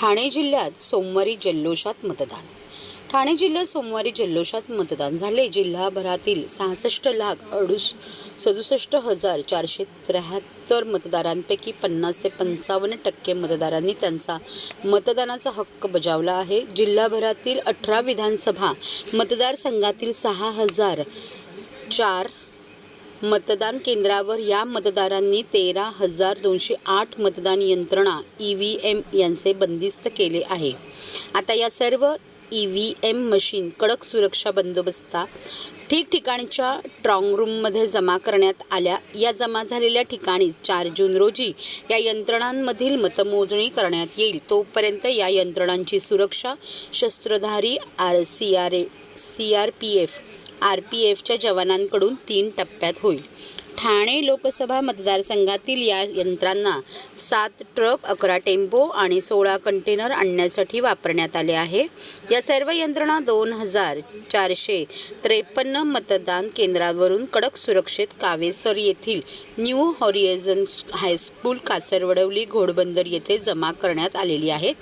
ठाणे जिल्ह्यात सोमवारी जल्लोषात मतदान. ठाणे जिल्ह्यात सोमवारी जल्लोषात मतदान झाले. जिल्हाभरातील सहासष्ट लाख अडुस सदुसष्ट हजार चारशे त्र्याहत्तर मतदारांपैकी पन्नास ते पंचावन्न टक्के मतदारांनी त्यांचा मतदानाचा हक्क बजावला आहे. जिल्हाभरातील अठरा विधानसभा मतदारसंघातील सहा हजार चार मतदान केंद्रावर या मतदारांनी तेरा हजार दोनशे आठ मतदान यंत्रणा ई व्ही एम यांचे बंदिस्त केले आहे. आता या सर्व ई व्ही एम मशीन कडक सुरक्षा बंदोबस्ता ठिकठिकाणच्या स्ट्रॉंग रूममध्ये जमा करण्यात आल्या. या जमा झालेल्या ठिकाणी चार जून रोजी या यंत्रणांमधील मतमोजणी करण्यात येईल. तोपर्यंत या यंत्रणांची सुरक्षा शस्त्रधारी R C R A C R P F R P एफच्या जवानांकडून तीन टप्प्यात होईल. ठाणे लोकसभा मतदारसंघातील या यंत्रांना सात ट्रक अकरा टेम्पो आणि सोळा कंटेनर आणण्यासाठी वापरण्यात आले आहे. या सर्व यंत्रणा दोन हजार चारशे त्रेपन्न मतदान केंद्रावरून कडक सुरक्षेत कावेसर येथील new horizon high school Kasarvadavali Ghodbunder येथे जमा करण्यात आलेली आहे.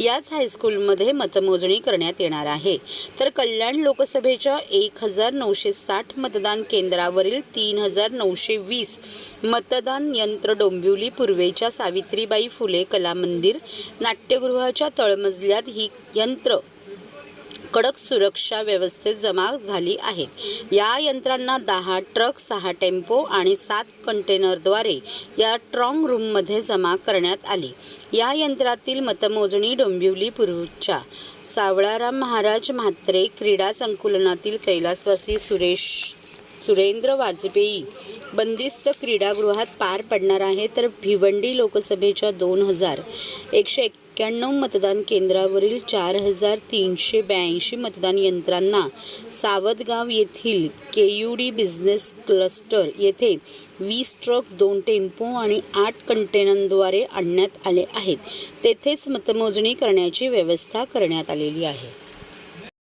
याच हायस्कूलमध्ये मतमोजणी करण्यात येणार आहे. तर कल्याण लोकसभेच्या एक हजार नऊशे साठ मतदान केंद्रावरील तीन हजार नऊशे वीस मतदान यंत्र डोंबिवली पूर्वेच्या सावित्रीबाई फुले कला मंदिर नाट्यगृहाच्या तळमजल्यात ही यंत्र कडक सुरक्षा व्यवस्थेत जमा झाली आहेत या यंत्रांना दहा ट्रक सहा टेम्पो आणि सात कंटेनरद्वारे या ट्रॉंग रूममध्ये जमा करण्यात आली. या यंत्रातील मतमोजणी डोंबिवली पूर्वच्या सावळाराम महाराज म्हात्रे क्रीडा संकुलनातील कैलासवासी सुरेश सुरेंद्र वाजपेयी बंदिस्त क्रीडागृहात पार पडणार आहे तर भिवंडी लोकसभेच्या दोन हजार एकशे एक्क्याण्णव मतदान केंद्रावरील चार हजार तीनशे ब्याऐंशी मतदान यंत्रांना सावदगाव येथील K U D business cluster येथे वीस ट्रक दोन टेम्पो आणि आठ कंटेनरद्वारे आणण्यात आले आहेत. तेथेच मतमोजणी करण्याची व्यवस्था करण्यात आलेली आहे.